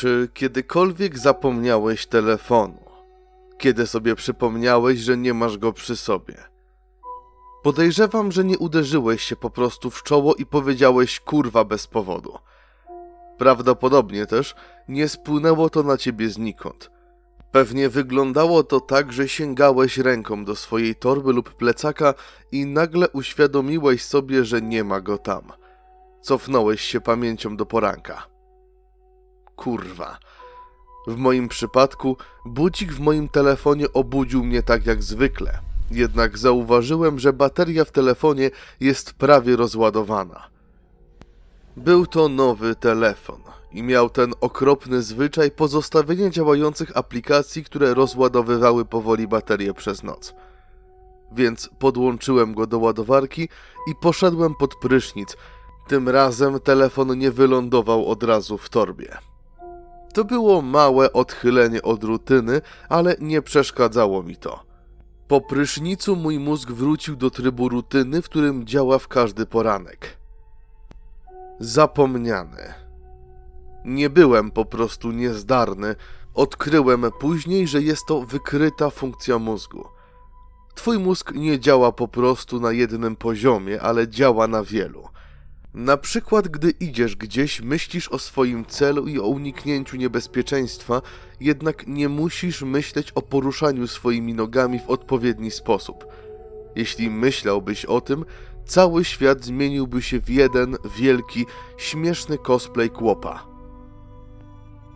Czy kiedykolwiek zapomniałeś telefonu? Kiedy sobie przypomniałeś, że nie masz go przy sobie? Podejrzewam, że nie uderzyłeś się po prostu w czoło i powiedziałeś kurwa bez powodu. Prawdopodobnie też nie spłynęło to na ciebie znikąd. Pewnie wyglądało to tak, że sięgałeś ręką do swojej torby lub plecaka i nagle uświadomiłeś sobie, że nie ma go tam. Cofnąłeś się pamięcią do poranka. Kurwa. W moim przypadku budzik w moim telefonie obudził mnie tak jak zwykle. Jednak zauważyłem, że bateria w telefonie jest prawie rozładowana. Był to nowy telefon i miał ten okropny zwyczaj pozostawienia działających aplikacji, które rozładowywały powoli baterię przez noc. Więc podłączyłem go do ładowarki i poszedłem pod prysznic. Tym razem telefon nie wylądował od razu w torbie. To było małe odchylenie od rutyny, ale nie przeszkadzało mi to. Po prysznicu mój mózg wrócił do trybu rutyny, w którym działa w każdy poranek. Zapomniany. Nie byłem po prostu niezdarny. Odkryłem później, że jest to wykryta funkcja mózgu. Twój mózg nie działa po prostu na jednym poziomie, ale działa na wielu. Na przykład, gdy idziesz gdzieś, myślisz o swoim celu i o uniknięciu niebezpieczeństwa, jednak nie musisz myśleć o poruszaniu swoimi nogami w odpowiedni sposób. Jeśli myślałbyś o tym, cały świat zmieniłby się w jeden wielki, śmieszny cosplay kłopa.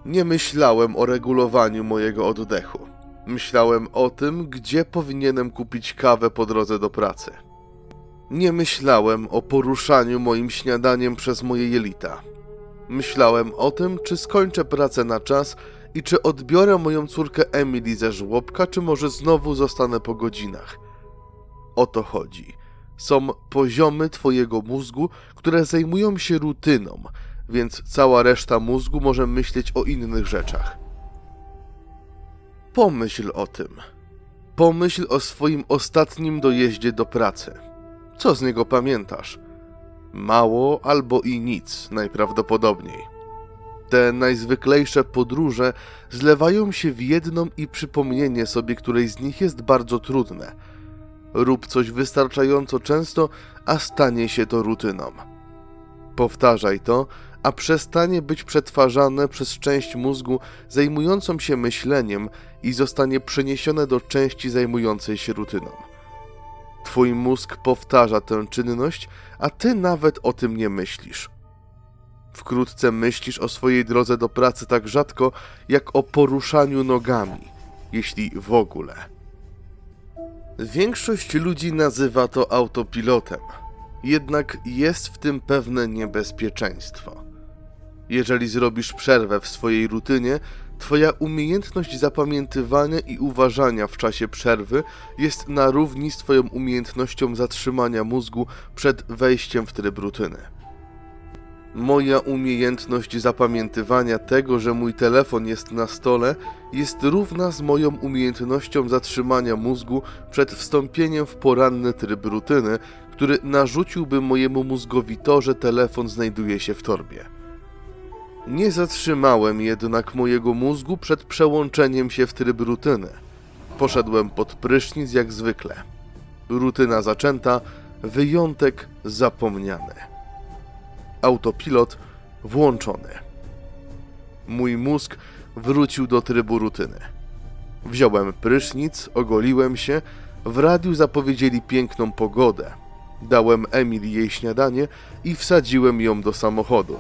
Nie myślałem o regulowaniu mojego oddechu. Myślałem o tym, gdzie powinienem kupić kawę po drodze do pracy. Nie myślałem o poruszaniu moim śniadaniem przez moje jelita. Myślałem o tym, czy skończę pracę na czas i czy odbiorę moją córkę Emily ze żłobka, czy może znowu zostanę po godzinach. O to chodzi. Są poziomy Twojego mózgu, które zajmują się rutyną, więc cała reszta mózgu może myśleć o innych rzeczach. Pomyśl o tym. Pomyśl o swoim ostatnim dojeździe do pracy. Co z niego pamiętasz? Mało albo i nic, najprawdopodobniej. Te najzwyklejsze podróże zlewają się w jedną i przypomnienie sobie której z nich jest bardzo trudne. Rób coś wystarczająco często, a stanie się to rutyną. Powtarzaj to, a przestanie być przetwarzane przez część mózgu zajmującą się myśleniem i zostanie przeniesione do części zajmującej się rutyną. Twój mózg powtarza tę czynność, a ty nawet o tym nie myślisz. Wkrótce myślisz o swojej drodze do pracy tak rzadko, jak o poruszaniu nogami, jeśli w ogóle. Większość ludzi nazywa to autopilotem, jednak jest w tym pewne niebezpieczeństwo. Jeżeli zrobisz przerwę w swojej rutynie, Twoja umiejętność zapamiętywania i uważania w czasie przerwy jest na równi z Twoją umiejętnością zatrzymania mózgu przed wejściem w tryb rutyny. Moja umiejętność zapamiętywania tego, że mój telefon jest na stole, jest równa z moją umiejętnością zatrzymania mózgu przed wstąpieniem w poranny tryb rutyny, który narzuciłby mojemu mózgowi to, że telefon znajduje się w torbie. Nie zatrzymałem jednak mojego mózgu przed przełączeniem się w tryb rutyny. Poszedłem pod prysznic jak zwykle. Rutyna zaczęta, wyjątek zapomniany. Autopilot włączony. Mój mózg wrócił do trybu rutyny. Wziąłem prysznic, ogoliłem się, w radiu zapowiedzieli piękną pogodę. Dałem Emily jej śniadanie i wsadziłem ją do samochodu.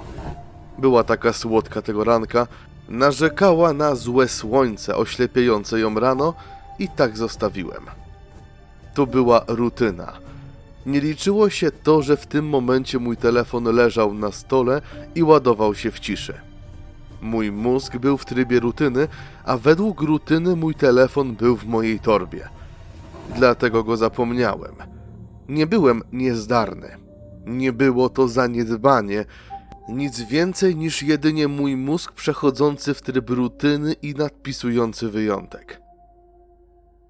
Była taka słodka tego ranka, narzekała na złe słońce oślepiające ją rano i tak zostawiłem. To była rutyna. Nie liczyło się to, że w tym momencie mój telefon leżał na stole i ładował się w ciszy. Mój mózg był w trybie rutyny, a według rutyny mój telefon był w mojej torbie. Dlatego go zapomniałem. Nie byłem niezdarny. Nie było to zaniedbanie, nic więcej niż jedynie mój mózg przechodzący w tryb rutyny i nadpisujący wyjątek.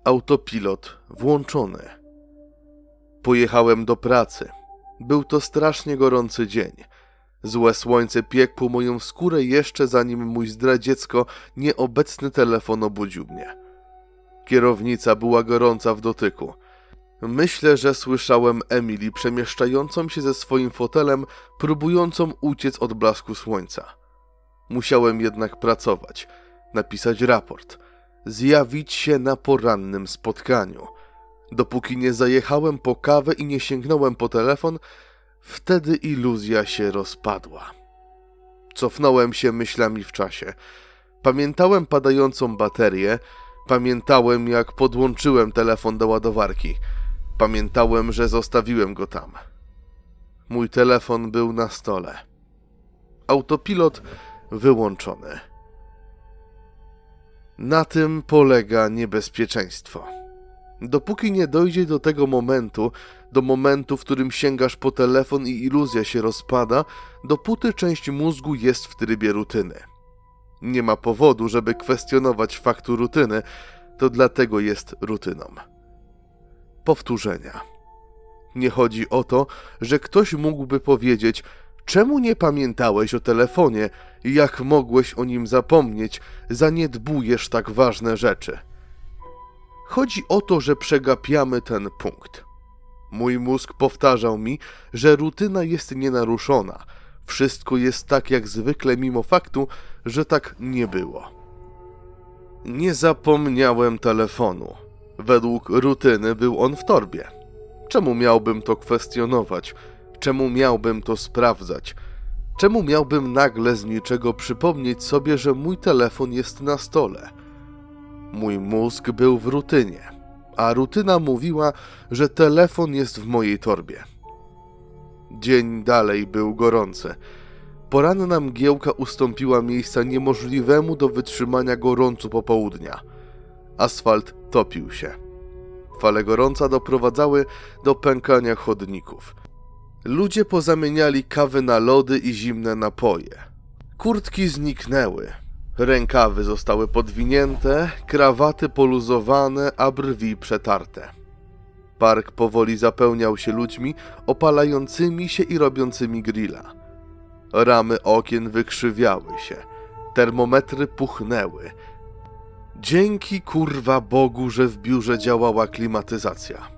Autopilot włączony. Pojechałem do pracy. Był to strasznie gorący dzień. Złe słońce piekło moją skórę jeszcze zanim mój zdradziecko nieobecny telefon obudził mnie. Kierownica była gorąca w dotyku. Myślę, że słyszałem Emily przemieszczającą się ze swoim fotelem, próbującą uciec od blasku słońca. Musiałem jednak pracować, napisać raport, zjawić się na porannym spotkaniu. Dopóki nie zajechałem po kawę i nie sięgnąłem po telefon, wtedy iluzja się rozpadła. Cofnąłem się myślami w czasie. Pamiętałem padającą baterię, pamiętałem jak podłączyłem telefon do ładowarki. Pamiętałem, że zostawiłem go tam. Mój telefon był na stole. Autopilot wyłączony. Na tym polega niebezpieczeństwo. Dopóki nie dojdzie do tego momentu, do momentu, w którym sięgasz po telefon i iluzja się rozpada, dopóty część mózgu jest w trybie rutyny. Nie ma powodu, żeby kwestionować faktu rutyny, to dlatego jest rutyną. Powtórzenia. Nie chodzi o to, że ktoś mógłby powiedzieć, czemu nie pamiętałeś o telefonie, jak mogłeś o nim zapomnieć, zaniedbujesz tak ważne rzeczy. Chodzi o to, że przegapiamy ten punkt. Mój mózg powtarzał mi, że rutyna jest nienaruszona. Wszystko jest tak jak zwykle, mimo faktu, że tak nie było. Nie zapomniałem telefonu. Według rutyny był on w torbie. Czemu miałbym to kwestionować? Czemu miałbym to sprawdzać? Czemu miałbym nagle z niczego przypomnieć sobie, że mój telefon jest na stole? Mój mózg był w rutynie, a rutyna mówiła, że telefon jest w mojej torbie. Dzień dalej był gorący. Poranna mgiełka ustąpiła miejsca niemożliwemu do wytrzymania gorącu popołudnia. Asfalt topił się. Fale gorąca doprowadzały do pękania chodników. Ludzie pozamieniali kawy na lody i zimne napoje. Kurtki zniknęły. Rękawy zostały podwinięte, krawaty poluzowane, a brwi przetarte. Park powoli zapełniał się ludźmi opalającymi się i robiącymi grilla. Ramy okien wykrzywiały się, termometry puchnęły. Dzięki kurwa Bogu, że w biurze działała klimatyzacja.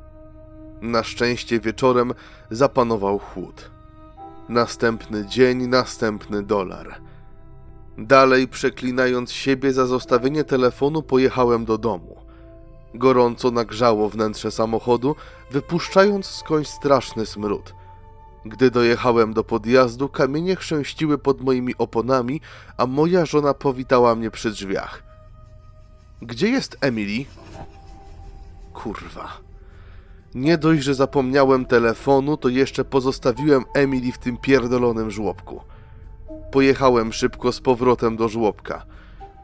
Na szczęście wieczorem zapanował chłód. Następny dzień, następny dolar. Dalej przeklinając siebie za zostawienie telefonu, pojechałem do domu. Gorąco nagrzało wnętrze samochodu, wypuszczając skądś straszny smród. Gdy dojechałem do podjazdu, kamienie chrzęściły pod moimi oponami, a moja żona powitała mnie przy drzwiach. Gdzie jest Emily? Kurwa. Nie dość, że zapomniałem telefonu, to jeszcze pozostawiłem Emily w tym pierdolonym żłobku. Pojechałem szybko z powrotem do żłobka.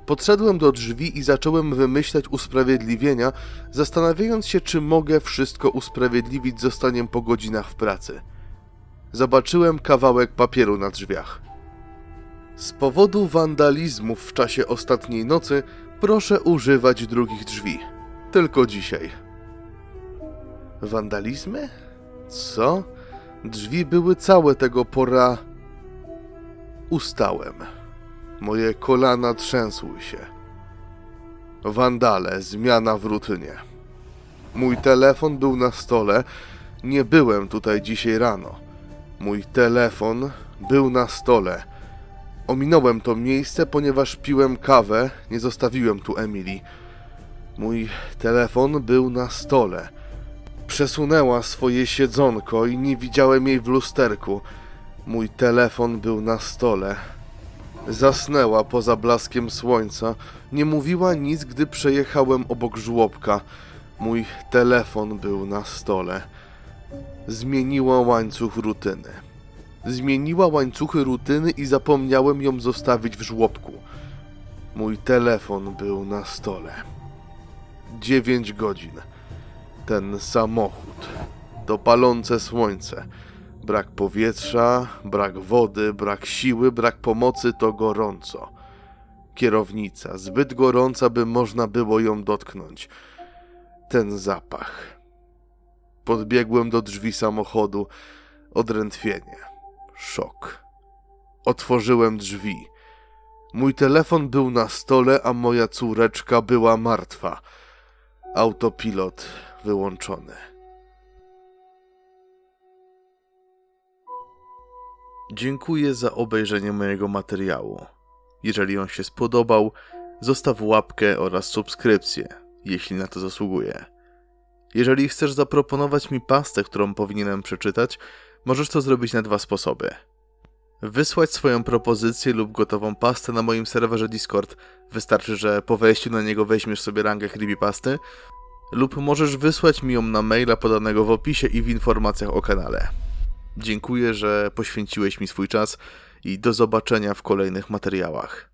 Podszedłem do drzwi i zacząłem wymyślać usprawiedliwienia, zastanawiając się, czy mogę wszystko usprawiedliwić zostaniem po godzinach w pracy. Zobaczyłem kawałek papieru na drzwiach. Z powodu wandalizmów w czasie ostatniej nocy proszę używać drugich drzwi. Tylko dzisiaj. Wandalizmy? Co? Drzwi były całe tego pora. Ustałem. Moje kolana trzęsły się. Wandale, zmiana w rutynie. Mój telefon był na stole. Nie byłem tutaj dzisiaj rano. Mój telefon był na stole. Ominąłem to miejsce, ponieważ piłem kawę, nie zostawiłem tu Emily. Mój telefon był na stole. Przesunęła swoje siedzonko i nie widziałem jej w lusterku. Mój telefon był na stole. Zasnęła poza blaskiem słońca. Nie mówiła nic, gdy przejechałem obok żłobka. Mój telefon był na stole. Zmieniła łańcuch rutyny. Zmieniła łańcuchy rutyny i zapomniałem ją zostawić w żłobku. Mój telefon był na stole. Dziewięć godzin. Ten samochód. To palące słońce. Brak powietrza, brak wody, brak siły, brak pomocy to gorąco. Kierownica, zbyt gorąca, by można było ją dotknąć. Ten zapach. Podbiegłem do drzwi samochodu. Odrętwienie. Szok. Otworzyłem drzwi. Mój telefon był na stole, a moja córeczka była martwa. Autopilot wyłączony. Dziękuję za obejrzenie mojego materiału. Jeżeli on się spodobał, zostaw łapkę oraz subskrypcję, jeśli na to zasługuje. Jeżeli chcesz zaproponować mi pastę, którą powinienem przeczytać, możesz to zrobić na dwa sposoby. Wysłać swoją propozycję lub gotową pastę na moim serwerze Discord. Wystarczy, że po wejściu na niego weźmiesz sobie rangę creepypasty, lub możesz wysłać mi ją na maila podanego w opisie i w informacjach o kanale. Dziękuję, że poświęciłeś mi swój czas i do zobaczenia w kolejnych materiałach.